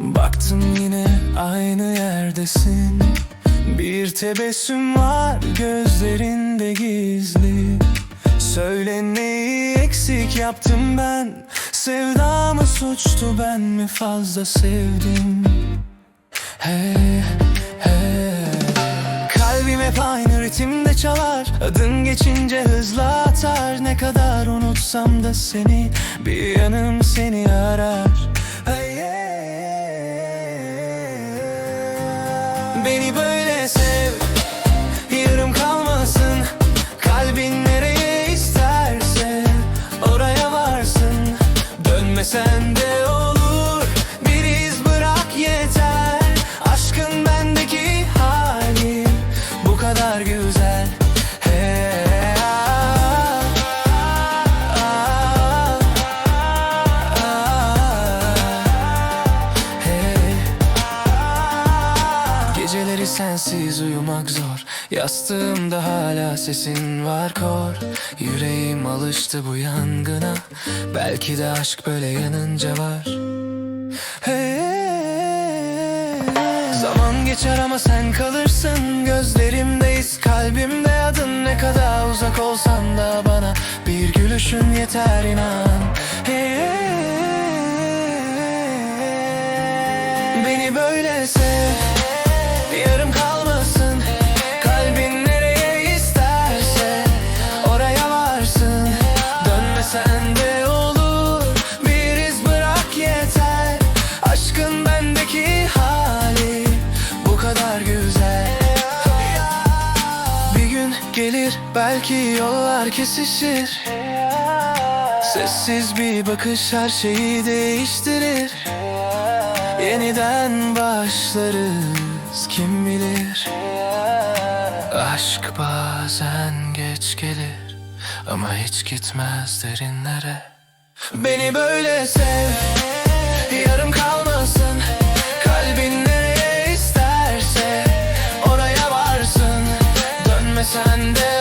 Baktım yine aynı yerdesin. Bir tebessüm var gözlerinde gizli. Söyle neyi eksik yaptım ben? Sevdamı suçtu ben mi fazla sevdim? Hey hey ritimde çalar Adın geçince hızla atar. Ne kadar unutsam da seni Bir yanım seni arar. Hey, hey. Beni böyle sev Yarım kalmasın. Kalbin nereye isterse Oraya varsın. Dönmesen de sensiz uyumak zor. Yastığımda hala sesin var kor. Yüreğim alıştı bu yangına. Belki de aşk böyle yanınca var. Hey, Zaman geçer ama sen kalırsın. Gözlerimdeyiz kalbimde adın. Ne kadar uzak olsan da bana Bir gülüşün yeter inan. Hey, Beni böyle sev Yarım kalmasın. Kalbin nereye isterse Oraya varsın. Dönmesen de olur. Bir iz bırak yeter. Aşkın bendeki hali Bu kadar güzel. Bir gün gelir belki yollar kesişir. Sessiz bir bakış her şeyi değiştirir. Yeniden başlarız kim bilir? Aşk bazen geç gelir Ama hiç gitmez derinlere. Beni böyle sev Yarım kalmasın. Kalbin nereye isterse Oraya varsın. Dönmesen de